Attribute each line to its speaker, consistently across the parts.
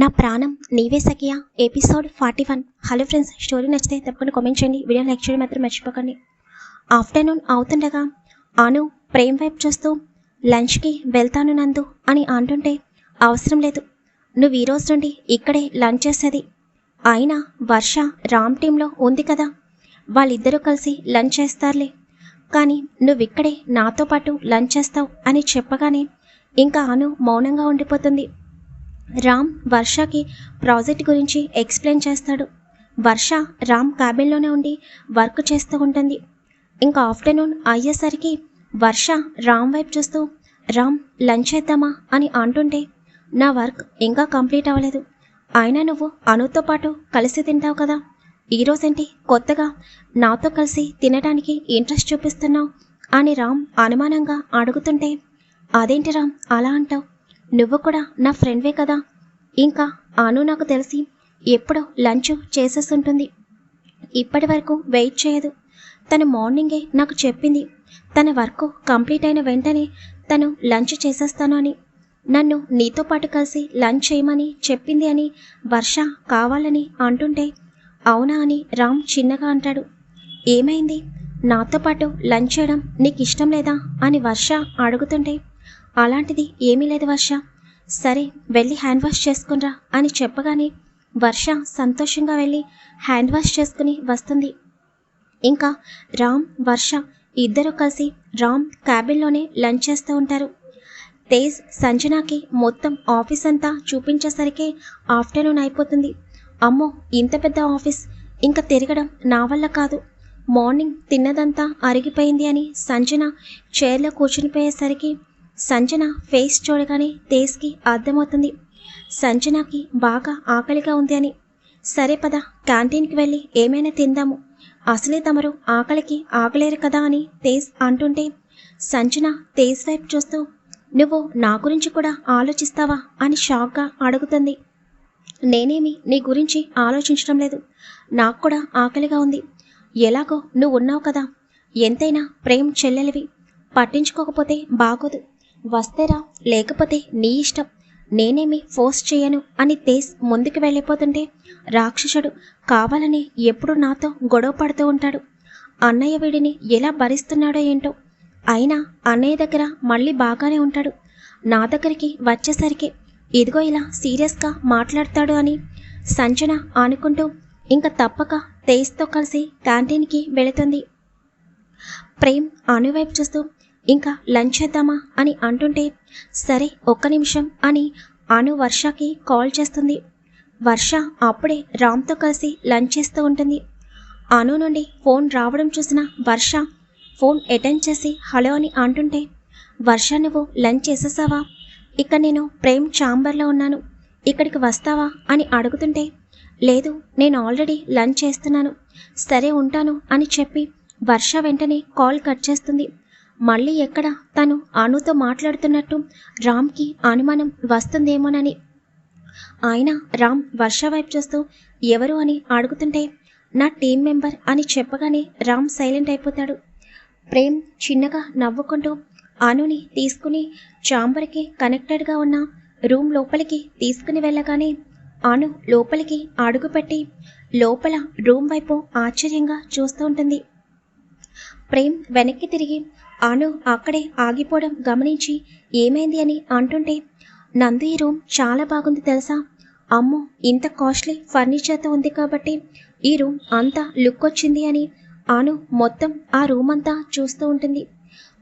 Speaker 1: నా ప్రాణం నీవే సఖియా. Episode forty one. Hello friends story నచ్చితే తప్పకుండా కామెంట్ చేయండి. వీడియో లైక్ చేయడం మాత్రం మర్చిపోకండి. ఆఫ్టర్నూన్ అవుతుండగా అను ప్రేమ్ వైపు చూస్తూ లంచ్కి వెళ్తాను నందు అని అంటుంటే అవసరం లేదు. నువ్వు ఈ రోజు నుండి ఇక్కడే లంచ్ చేసేది. అయినా వర్ష రామ్ టీంలో ఉంది కదా. వాళ్ళిద్దరూ కలిసి లంచ్ చేస్తారులే. కానీ నువ్వు ఇక్కడే నాతో పాటు లంచ్ చేస్తావు అని చెప్పగానే ఇంకా అను మౌనంగా ఉండిపోతుంది. రామ్ వర్షకి ప్రాజెక్ట్ గురించి ఎక్స్ప్లెయిన్ చేస్తాడు. వర్ష రామ్ క్యాబిన్లోనే ఉండి వర్క్ చేస్తూ ఉంటుంది. ఇంకా ఆఫ్టర్నూన్ అయ్యేసరికి వర్ష రామ్ వైపు చూస్తూ రామ్ లంచ్ చేద్దామా? అని అంటుంటే నా వర్క్ ఇంకా కంప్లీట్ అవ్వలేదు. అయినా నువ్వు అనుతో పాటు కలిసి తింటావు కదా. ఈరోజేంటి కొత్తగా నాతో కలిసి తినడానికి ఇంట్రెస్ట్ చూపిస్తున్నావు? అని రామ్ అనుమానంగా అడుగుతుంటే అదేంటి రామ్ అలా అంటావు? నువ్వు కూడా నా ఫ్రెండ్వే కదా. ఇంకా ఆను నాకు తెలిసి ఎప్పుడో లంచ్ చేసేస్తుంటుంది. ఇప్పటి వరకు వెయిట్ చేయదు. తను మార్నింగే నాకు చెప్పింది. తన వర్క్ కంప్లీట్ అయిన వెంటనే తను లంచ్ చేసేస్తాను అని. నన్ను నీతో పాటు కలిసి లంచ్ చేయమని చెప్పింది అని వర్ష కావాలని అంటుంటే అవునా అని రామ్ చిన్నగా అంటాడు. ఏమైంది? నాతో పాటు లంచ్ చేయడం నీకు ఇష్టం లేదా? అని వర్ష అడుగుతుంటే అలాంటిది ఏమీ లేదు వర్ష. సరే వెళ్ళి హ్యాండ్ వాష్ చేసుకునిరా అని చెప్పగానే వర్ష సంతోషంగా వెళ్ళి హ్యాండ్ వాష్ చేసుకుని వస్తుంది. ఇంకా రామ్ వర్ష ఇద్దరు కలిసి రామ్ క్యాబిన్లోనే లంచ్ చేస్తూ ఉంటారు. తేజ్ సంజనాకి మొత్తం ఆఫీస్ అంతా చూపించేసరికి ఆఫ్టర్నూన్ అయిపోతుంది. అమ్మో ఇంత పెద్ద ఆఫీస్. ఇంకా తిరగడం నా వల్ల కాదు. మార్నింగ్ తిన్నదంతా అరిగిపోయింది అని సంజన చైర్లో కూర్చునిపోయేసరికి సంజన ఫేస్ చూడగానే తేజ్కి అర్థమవుతుంది. సంజనకి బాగా ఆకలిగా ఉంది అని. సరే పద క్యాంటీన్కి వెళ్ళి ఏమైనా తిందాము. అసలే తమరు ఆకలికి ఆగలేరు కదా అని తేజ్ అంటుంటే సంజన తేజ్ వైపు చూస్తూ నువ్వు నా గురించి కూడా ఆలోచిస్తావా? అని షాక్గా అడుగుతుంది. నేనేమి నీ గురించి ఆలోచించడం లేదు. నాకు కూడా ఆకలిగా ఉంది. ఎలాగో నువ్వు ఉన్నావు కదా. ఎంతైనా ప్రేమ్ చెల్లెలివి. పట్టించుకోకపోతే బాగోదు. వస్తేరా లేకపోతే నీ ఇష్టం. నేనేమి ఫోర్స్ చేయను అని తేజ్ ముందుకు వెళ్ళిపోతుంటే రాక్షసుడు కావాలని ఎప్పుడు నాతో గొడవ పడుతూ ఉంటాడు. అన్నయ్య వీడిని ఎలా భరిస్తున్నాడో ఏంటో. అయినా అన్నయ్య దగ్గర మళ్ళీ బాగానే ఉంటాడు. నా దగ్గరికి వచ్చేసరికి ఇదిగో ఇలా సీరియస్గా మాట్లాడతాడు అని సంజన అనుకుంటూ ఇంకా తప్పక తేజ్తో కలిసి క్యాంటీన్కి వెళుతుంది. ప్రేమ్ అనువైపు చూస్తూ ఇంకా లంచ్ చేద్దామా అని అంటుంటే సరే ఒక్క నిమిషం అని అను వర్షకి కాల్ చేస్తుంది. వర్ష అప్పుడే రామ్తో కలిసి లంచ్ చేస్తూ ఉంటుంది. అను నుండి ఫోన్ రావడం చూసిన వర్ష ఫోన్ అటెండ్ చేసి హలో అని అంటుంటే వర్ష నువ్వు లంచ్ చేసేసావా? ఇక్కడ నేను ప్రేమ్ ఛాంబర్లో ఉన్నాను. ఇక్కడికి వస్తావా అని అడుగుతుంటే లేదు నేను ఆల్రెడీ లంచ్ చేస్తున్నాను. సరే ఉంటాను అని చెప్పి వర్ష వెంటనే కాల్ కట్ చేస్తుంది. మళ్ళీ ఎక్కడ? తను అనుతో మాట్లాడుతున్నట్టు రామ్కి అనుమానం వస్తుందేమోనని. ఆయన రామ్ వర్ష వైపు చూస్తూ ఎవరు అని అడుగుతుంటే నా టీం మెంబర్ అని చెప్పగానే రామ్ సైలెంట్ అయిపోతాడు. ప్రేమ్ చిన్నగా నవ్వుకుంటూ అనుని తీసుకుని చాంబర్కి కనెక్టెడ్గా ఉన్న రూమ్ లోపలికి తీసుకుని వెళ్ళగానే అను లోపలికి అడుగుపెట్టి లోపల రూమ్ వైపు ఆశ్చర్యంగా చూస్తూ ఉంటుంది. ప్రేమ్ వెనక్కి తిరిగి అను అక్కడే ఆగిపోవడం గమనించి ఏమైంది అని అంటుంటే నందు ఈ రూమ్ చాలా బాగుంది తెలుసా? అమ్మో ఇంత కాస్ట్లీ ఫర్నిచర్తో ఉంది కాబట్టి ఈ రూమ్ అంతా లుక్ వచ్చింది అని అను మొత్తం ఆ రూమ్ అంతా చూస్తూ ఉంటుంది.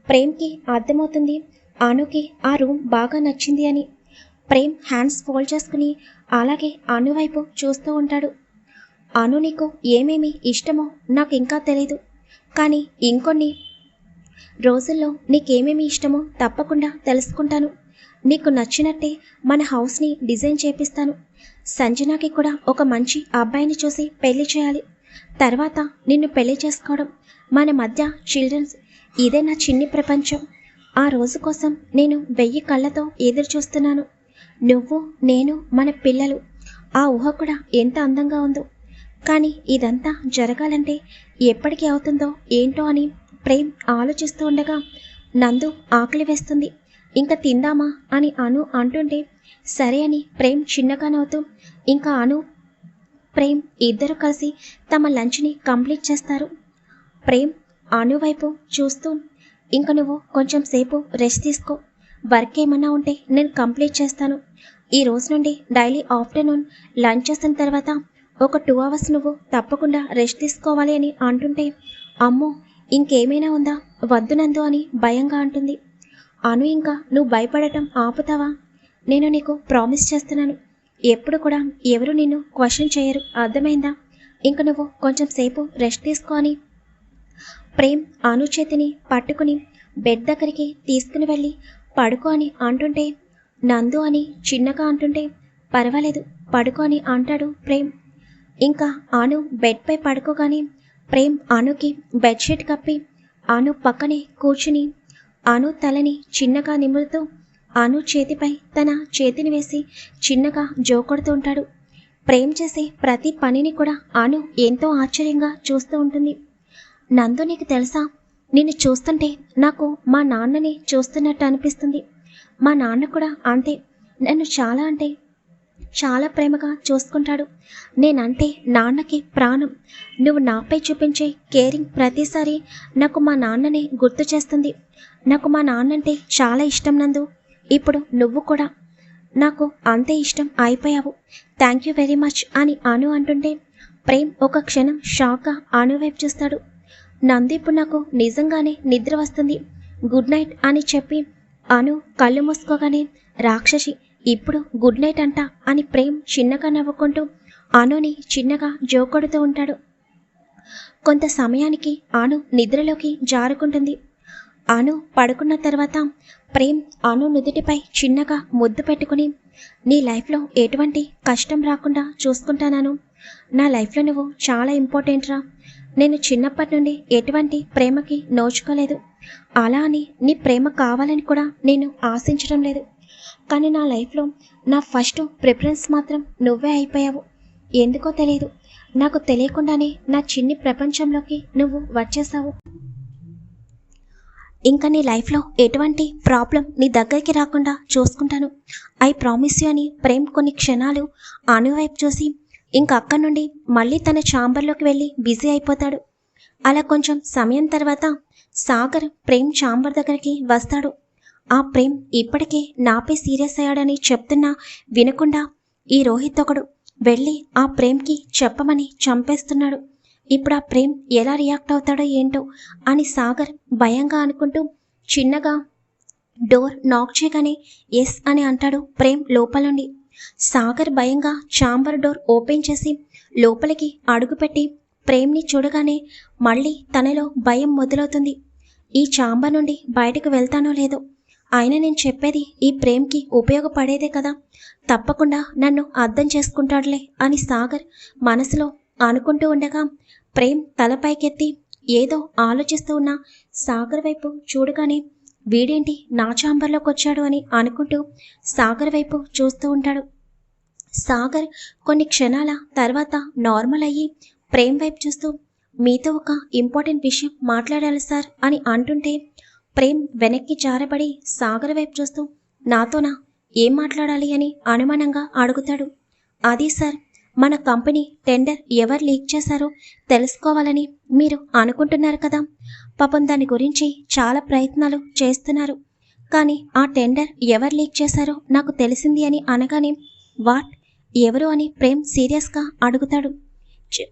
Speaker 1: ప్రేమ్కి అర్థమవుతుంది అనుకి ఆ రూమ్ బాగా నచ్చింది అని. ప్రేమ్ హ్యాండ్స్ ఫోల్డ్ చేసుకుని అలాగే అను వైపు చూస్తూ ఉంటాడు. అను నీకు ఏమేమి ఇష్టమో నాకు ఇంకా తెలీదు కానీ ఇంకొన్ని రోజుల్లో నీకేమేమి ఇష్టమో తప్పకుండా తెలుసుకుంటాను. నీకు నచ్చినట్టే మన హౌస్ని డిజైన్ చేపిస్తాను. సంజనాకి కూడా ఒక మంచి అబ్బాయిని చూసి పెళ్ళి చేయాలి. తర్వాత నిన్ను పెళ్ళి చేసుకోవడం. మన మధ్య చిల్డ్రన్స్ ఇదే నా చిన్ని ప్రపంచం. ఆ రోజు కోసం నేను వెయ్యి కళ్ళతో ఎదురు చూస్తున్నాను. నువ్వు నేను మన పిల్లలు. ఆ ఊహ కూడా ఎంత అందంగా ఉందో. కానీ ఇదంతా జరగాలంటే ఎప్పటికి అవుతుందో ఏంటో అని ప్రేమ్ ఆలోచిస్తూ ఉండగా నందు ఆకలి వేస్తుంది. ఇంకా తిందామా? అని అను అంటుంటే సరే అని ప్రేమ్ చిన్నగా నవ్వుతూ ఇంకా అను. ప్రేమ్ ఇద్దరు కలిసి తమ లంచ్ని కంప్లీట్ చేస్తారు. ప్రేమ్ అను వైపు చూస్తూ ఇంక నువ్వు కొంచెం సేపు రెస్ట్ తీసుకో. వర్క్ ఏమన్నా ఉంటే నేను కంప్లీట్ చేస్తాను. ఈ రోజు నుండి డైలీ ఆఫ్టర్నూన్ లంచ్ చేసిన తర్వాత ఒక టూ అవర్స్ నువ్వు తప్పకుండా రెస్ట్ తీసుకోవాలి అని అంటుంటే అమ్మో ఇంకేమైనా ఉందా? వద్దు నందు అని భయంగా అంటుంది. అను ఇంకా నువ్వు భయపడటం ఆపుతావా? నేను నీకు ప్రామిస్ చేస్తున్నాను. ఎప్పుడు కూడా ఎవరు నిన్ను క్వశ్చన్ చేయరు. అర్థమైందా? ఇంక నువ్వు కొంచెం సేపు రెస్ట్ తీసుకొని ప్రేమ్ అను చేతిని పట్టుకుని బెడ్ దగ్గరికి తీసుకుని వెళ్ళి పడుకో అని అంటుంటే నందు అని చిన్నగా అంటుంటే పర్వాలేదు పడుకో అని అంటాడు ప్రేమ్. ఇంకా ఆను బెడ్పై పడుకోగానే ప్రేమ్ అనుకి బెడ్షీట్ కప్పి అను పక్కనే కూర్చుని అను తలని చిన్నగా నిమురుతూ అను చేతిపై తన చేతిని వేసి చిన్నగా జోకొడుతూ ఉంటాడు. ప్రేమ్ చేసే ప్రతి పనిని కూడా అను ఎంతో ఆశ్చర్యంగా చూస్తూ ఉంటుంది. నందు నీకు తెలుసా? నిన్ను చూస్తుంటే నాకు మా నాన్నని చూస్తున్నట్టు అనిపిస్తుంది. మా నాన్న కూడా అంతే. నన్ను చాలా అంటే చాలా ప్రేమగా చూసుకుంటాడు. నేనంటే నాన్నకి ప్రాణం. నువ్వు నాపై చూపించే కేరింగ్ ప్రతిసారి నాకు మా నాన్నని గుర్తు చేస్తుంది. నాకు మా నాన్నంటే చాలా ఇష్టం నందు. ఇప్పుడు నువ్వు కూడా. నాకు అంతే ఇష్టం అయిపోయావు. థ్యాంక్ యూ వెరీ మచ్ అని అను అంటుంటే ప్రేమ్ ఒక క్షణం షాక్గా అను వైపు చూస్తాడు. నంది ఇప్పుడు నాకు నిజంగానే నిద్ర వస్తుంది. గుడ్ నైట్ అని చెప్పి అను కళ్ళు మూసుకోగానే రాక్షసి ఇప్పుడు గుడ్ నైట్ అంట అని ప్రేమ్ చిన్నగా నవ్వుకుంటూ అనుని చిన్నగా జోకొడుతూ ఉంటాడు. కొంత సమయానికి అను నిద్రలోకి జారుకుంటుంది. అను పడుకున్న తర్వాత ప్రేమ్ అను నుదుటిపై చిన్నగా ముద్దు పెట్టుకుని నీ లైఫ్లో ఎటువంటి కష్టం రాకుండా చూసుకుంటాను నా లైఫ్లో నువ్వు చాలా ఇంపార్టెంట్ రా. నేను చిన్నప్పటి నుండి ఎటువంటి ప్రేమకి నోచుకోలేదు. అలా అని నీ ప్రేమ కావాలని కూడా నేను ఆశించడం లేదు. కానీ నా లైఫ్లో నా ఫస్ట్ ప్రిఫరెన్స్ మాత్రం నువ్వే అయిపోయావు. ఎందుకో తెలియదు నాకు తెలియకుండానే నా చిన్ని ప్రపంచంలోకి నువ్వు వచ్చేసావు. ఇంకా నీ లైఫ్లో ఎటువంటి ప్రాబ్లం నీ దగ్గరికి రాకుండా చూసుకుంటాను. ఐ ప్రామిస్ యూ అని ప్రేమ్ కొన్ని క్షణాలు అను వైపు చూసి ఇంక అక్కడి నుండి మళ్ళీ తన ఛాంబర్లోకి వెళ్ళి బిజీ అయిపోతాడు. అలా కొంచెం సమయం తర్వాత సాగర్ ప్రేమ్ ఛాంబర్ దగ్గరికి వస్తాడు. ఆ ప్రేమ్ ఇప్పటికే నాపై సీరియస్ అయ్యాడని చెప్తున్నా వినకుండా ఈ రోహిత్ ఒకడు వెళ్ళి ఆ ప్రేమ్కి చెప్పమని చంపేస్తున్నాడు. ఇప్పుడు ఆ ప్రేమ్ ఎలా రియాక్ట్ అవుతాడో ఏంటో అని సాగర్ భయంగా అనుకుంటూ చిన్నగా డోర్ నాక్ చేయగానే ఎస్ అని అంటాడు ప్రేమ్ లోపలుండి సాగర్ భయంగా చాంబర్ డోర్ ఓపెన్ చేసి లోపలికి అడుగుపెట్టి ప్రేమ్ని చూడగానే మళ్ళీ తనలో భయం మొదలవుతుంది. ఈ చాంబర్ నుండి బయటకు వెళ్తానో లేదో అయినా నేను చెప్పేది ఈ ప్రేమ్కి ఉపయోగపడేదే కదా. తప్పకుండా నన్ను అర్థం చేసుకుంటాడులే అని సాగర్ మనసులో అనుకుంటూ ఉండగా ప్రేమ్ తలపైకెత్తి ఏదో ఆలోచిస్తూ ఉన్న సాగర్ వైపు చూడగానే వీడేంటి నా చాంబర్లోకి వచ్చాడు అని అనుకుంటూ సాగర్ వైపు చూస్తూ ఉంటాడు. సాగర్ కొన్ని క్షణాల తర్వాత నార్మల్ అయ్యి ప్రేమ్ వైపు చూస్తూ మీతో ఒక ఇంపార్టెంట్ విషయం మాట్లాడాలి సార్ అని అంటుంటే ప్రేమ్ వెనక్కి జారబడి సాగర్ వైపు చూస్తూ నాతోనా? ఏం మాట్లాడాలి అని అనుమానంగా అడుగుతాడు. అది సార్ మన కంపెనీ టెండర్ ఎవరు లీక్ చేశారో తెలుసుకోవాలని మీరు అనుకుంటున్నారు కదా. పాపం దాని గురించి చాలా ప్రయత్నాలు చేస్తున్నారు. కానీ ఆ టెండర్ ఎవరు లీక్ చేశారో నాకు తెలిసింది అని అనగానే వాట్? ఎవరు అని ప్రేమ్ సీరియస్గా అడుగుతాడు. "చె-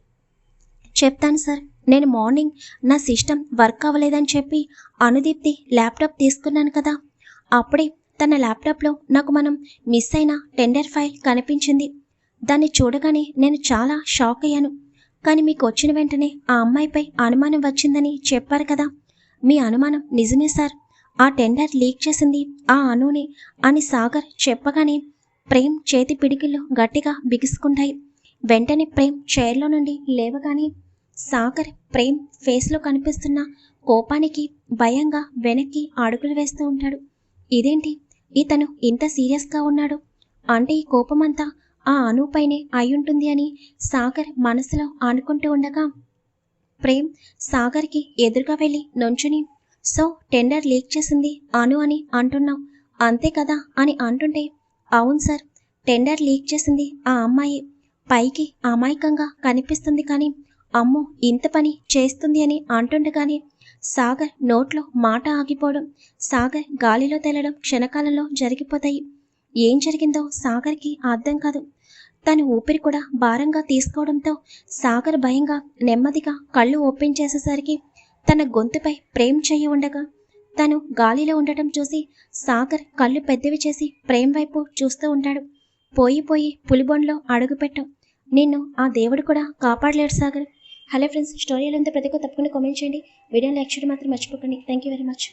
Speaker 1: చెప్తాను సార్. నేను మార్నింగ్ నా సిస్టమ్ వర్క్ అవ్వలేదని చెప్పి అనుదీప్తి ల్యాప్టాప్ తీసుకున్నాను కదా. అప్పుడే తన ల్యాప్టాప్లో నాకు మనం మిస్ అయిన టెండర్ ఫైల్ కనిపించింది. దాన్ని చూడగానే నేను చాలా షాక్ అయ్యాను. కానీ మీకు వచ్చిన వెంటనే ఆ అమ్మాయిపై అనుమానం వచ్చిందని చెప్పారు కదా. మీ అనుమానం నిజమే సార్. ఆ టెండర్ లీక్ చేసింది ఆ అనుని అని సాగర్ చెప్పగానే ప్రేమ్ చేతి పిడికిళ్ళు గట్టిగా బిగుసుకుంటాయి. వెంటనే ప్రేమ్ చైర్లో నుండి లేవగానే సాగర్ ప్రేమ్ ఫేస్లో కనిపిస్తున్న కోపానికి భయంగా వెనక్కి అడుగులు వేస్తూ ఉంటాడు. ఇదేంటి? ఇతను ఇంత సీరియస్గా ఉన్నాడు. అంటే ఈ కోపమంతా ఆ అనుపైనే అయ్యుంటుంది అని సాగర్ మనసులో అనుకుంటూ ఉండగా ప్రేమ్ సాగర్కి ఎదురుగా వెళ్ళి నుంచుని సో టెండర్ లీక్ చేసింది అను అని అంటున్నావు. అంతే కదా? అని అంటుంటే అవును సార్ టెండర్ లీక్ చేసింది ఆ అమ్మాయి. పైకి అమాయకంగా కనిపిస్తుంది కానీ అమ్మో ఇంత పని చేస్తుంది అని అంటుండగానే సాగర్ నోట్లో మాట ఆగిపోవడం సాగర్ గాలిలో తేలడం క్షణకాలంలో జరిగిపోతాయి. ఏం జరిగిందో సాగర్కి అర్థం కాదు. తన ఊపిరి కూడా భారంగా తీసుకోవడంతో సాగర్ భయంగా నెమ్మదిగా కళ్ళు ఓపెన్ చేసేసరికి తన గొంతుపై ప్రేమ్ చెయ్యి ఉండగా తను గాలిలో ఉండటం చూసి సాగర్ కళ్ళు పెద్దవి చేసి ప్రేమ్ వైపు చూస్తూ ఉంటాడు. పోయి పోయి పులిబొండ్లో అడుగుపెట్టాం. నిన్ను ఆ దేవుడు కూడా కాపాడలేడు సాగర్. హలో ఫ్రెండ్స్ స్టోరీ ఎలా ఉందో ప్రతి ఒక్క తప్పకుండా కామెంట్ చేయండి. వీడియో లైక్ చేయడం మాత్రం మర్చిపోకండి. Thank you very much